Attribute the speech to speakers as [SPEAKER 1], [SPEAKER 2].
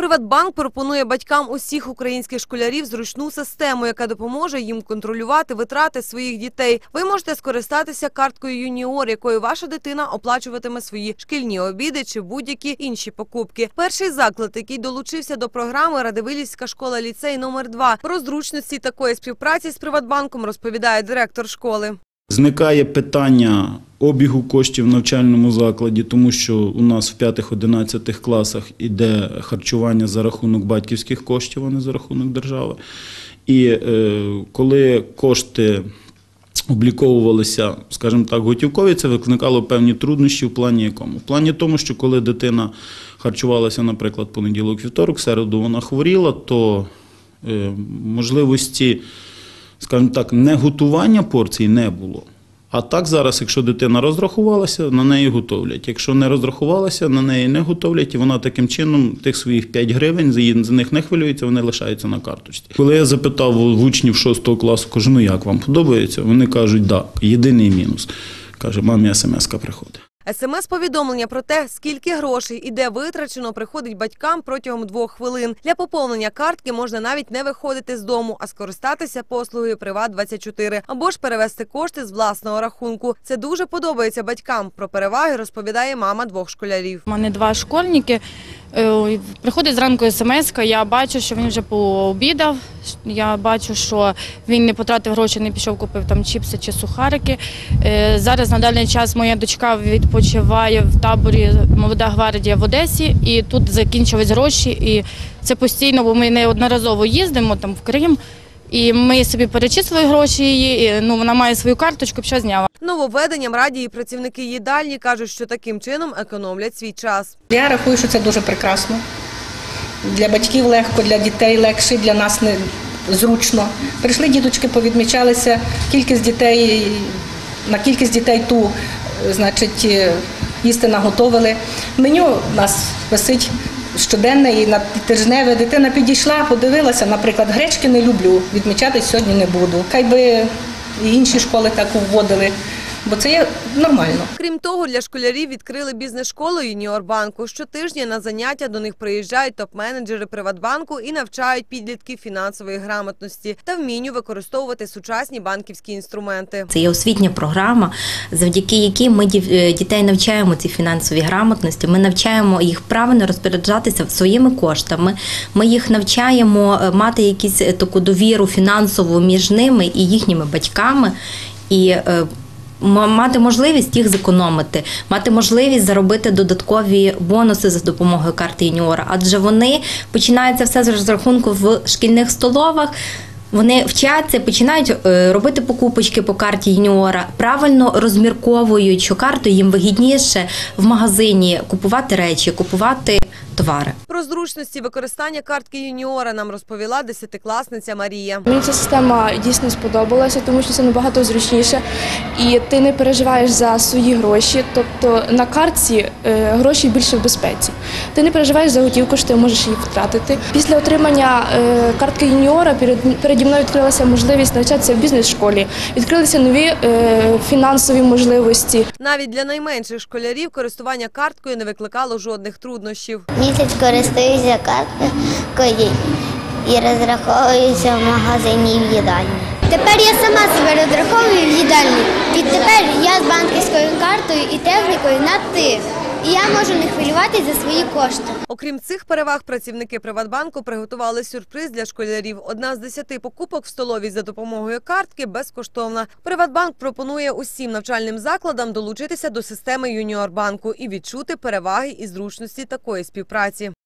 [SPEAKER 1] Приватбанк пропонує батькам усіх українських школярів зручну систему, яка допоможе їм контролювати витрати своїх дітей. Ви можете скористатися карткою Юніор, якою ваша дитина оплачуватиме свої шкільні обіди чи будь-які інші покупки. Перший заклад, який долучився до програми Радивилівська школа ліцей номер 2 Про зручності такої співпраці з Приватбанком розповідає директор школи.
[SPEAKER 2] Зникає питання обігу коштів в навчальному закладі, тому що у нас в 5-11 класах іде харчування за рахунок батьківських коштів, а не за рахунок держави. І е, коли кошти обліковувалися, скажімо так, готівкові, це викликало певні труднощі в плані якому? В плані тому, що коли дитина харчувалася, наприклад, понеділок, вівторок, середу вона хворіла, то е, можливості скажімо так, не готування порцій не було. А так зараз, якщо дитина розрахувалася, на неї готовлять. Якщо не розрахувалася, на неї не готовлять, і вона таким чином тих своїх 5 гривень за них не хвилюється, вони лишаються на карточці. Коли я запитав в учнів 6 класу, кажу, ну як вам подобається? Вони кажуть, так, єдиний мінус. Каже, мамі смс-ка приходить.
[SPEAKER 1] СМС-повідомлення про те, скільки грошей і де витрачено, приходить батькам протягом двох хвилин. Для поповнення картки можна навіть не виходити з дому, а скористатися послугою Приват 24 або ж перевести кошти з власного рахунку. Це дуже подобається батькам. Про переваги розповідає мама двох школярів.
[SPEAKER 3] У мене два школьники. Е, Приходить зранку смс, я бачу, що він вже пообідав. Я бачу, що він не потратив гроші, не пішов, купив там чіпси чи сухарики. Е, Зараз на даний час моя дочка відпочиває в таборі Молода гвардія в Одесі, і тут закінчились гроші. І це постійно, бо ми неодноразово їздимо там в Крим. І ми собі перечислили гроші її. і, Ну вона має свою карточку, що зняла.
[SPEAKER 1] Нововведенням раді і працівники їдальні кажуть, що таким чином економлять свій час.
[SPEAKER 4] Я рахую, що це дуже прекрасно. Для батьків легко, для дітей легше, для нас не зручно. Прийшли діточки, повідмічалися, кількість дітей, на кількість дітей ту, е, значить, е, їсти наготовили. Меню у нас висить щоденне і на тижневе. Дитина підійшла, подивилася, наприклад, гречки не люблю, відмічати сьогодні не буду. Хай би і інші школи так вводили, бо це є нормально.
[SPEAKER 1] Крім того, для школярів відкрили бізнес-школу Юніорбанку. Щотижня на заняття до них приїжджають топ-менеджери Приватбанку і навчають підлітків фінансової грамотності та вмінню використовувати сучасні банківські інструменти.
[SPEAKER 5] Це є освітня програма, завдяки якій ми е, дітей навчаємо цій фінансовій грамотності. Ми навчаємо їх правильно розпоряджатися своїми коштами. Ми їх навчаємо е, мати якісь е, таку довіру фінансову між ними і їхніми батьками. І Мати можливість їх зекономити, мати можливість заробити додаткові бонуси за допомогою карти юніора, адже вони починаються все з розрахунку в шкільних столовах. Вони вчаться, починають е, робити покупочки по карті юніора, правильно розмірковують, що картою їм вигідніше в магазині купувати речі, купувати товари.
[SPEAKER 1] Про зручності використання картки Юніора нам розповіла десятикласниця Марія.
[SPEAKER 6] Мені ця система дійсно сподобалася, тому що це набагато зручніше, і ти не переживаєш за свої гроші. Тобто на картці е, гроші більше в безпеці. Ти не переживаєш за готівку, що ти можеш її втратити. Після отримання е, картки юніора перед переді мною відкрилася можливість навчатися в бізнес-школі. Відкрилися нові е, фінансові можливості.
[SPEAKER 1] Навіть для найменших школярів користування карткою не викликало жодних труднощів.
[SPEAKER 7] Місяць користуюся карткою і розраховуюся в магазині і в їдальні. Тепер я сама себе розраховую в їдальні. тепер я з банківською картою і технікою на ти. І я можу не хвилюватися за свої кошти.
[SPEAKER 1] Окрім цих переваг, працівники Приватбанку приготували сюрприз для школярів. Одна з десяти покупок в столовій за допомогою картки безкоштовна. Приватбанк пропонує усім навчальним закладам долучитися до системи Юніорбанку і відчути переваги і зручності такої співпраці.